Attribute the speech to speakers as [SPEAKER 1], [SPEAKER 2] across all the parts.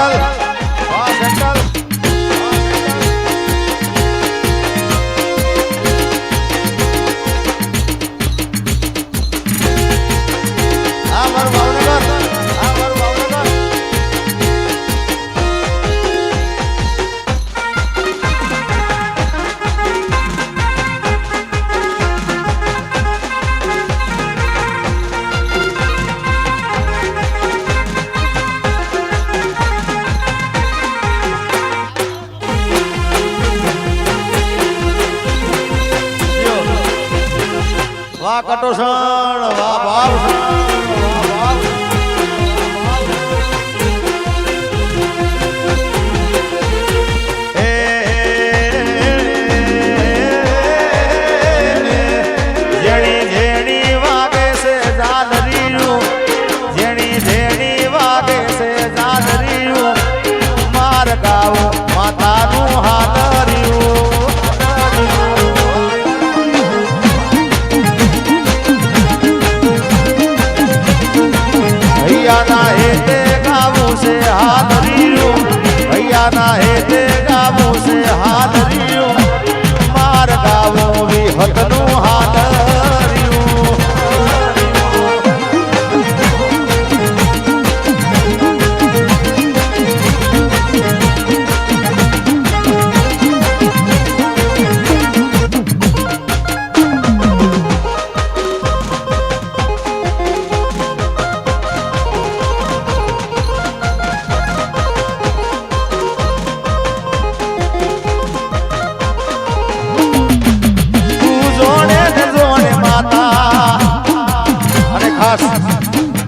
[SPEAKER 1] Bacal. કટોષણ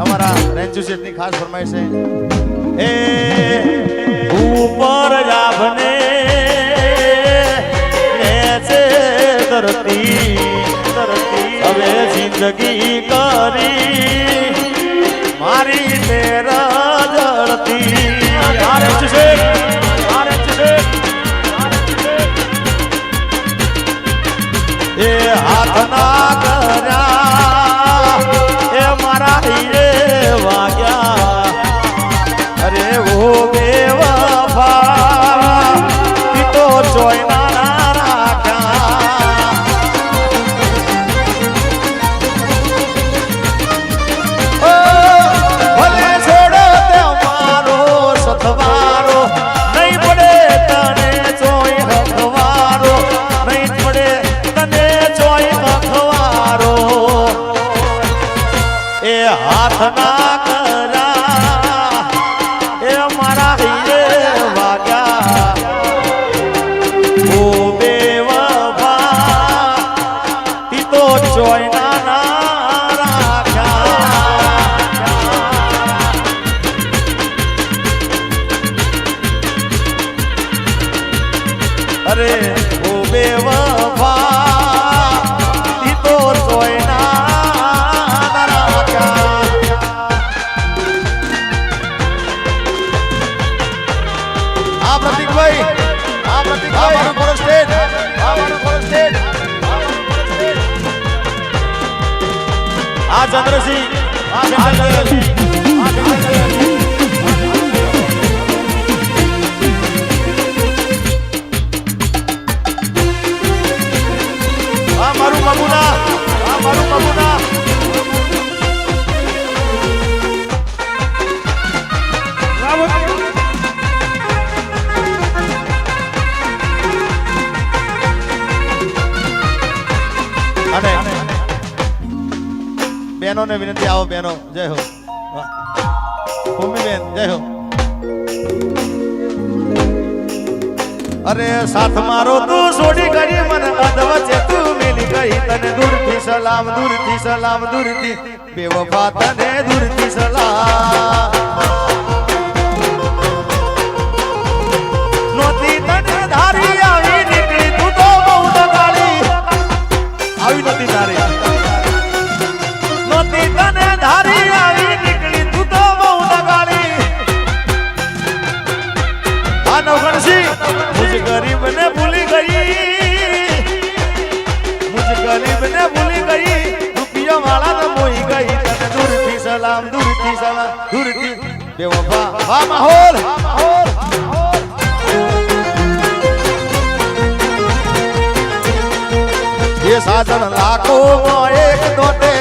[SPEAKER 1] અમારા રેન્જુ શેઠની ખાસ ફરમાય છે. એ ઉપર રાભને છે ધરતી ધરતી, હવે જિંદગી કરી. મારી મેરા જળતી. રેન્જુ શેઠ. આ ચંદ્રસિંહ આ ચંદ્રસિંહ. બહેનોને વિનંતી, આવો બહેનો, જય હો. ભૂમિબેન, જય હો. અરે સાથ મારો તું છોડી કરી, મને અધવચે તું મિલી ગઈ. તને દૂરથી સલામ દૂરથી સલામ, દૂરથી. બેવફા તને દૂરથી સલામ. સાહેબને ભૂલી ગઈ. રૂપિયા વાળા ને મોઈ ગઈ. તને દૂરથી સલામ દૂરથી સલામ દૂરથી દેવો વા વા માહોલ. એ સાધન લાખો એક દોટે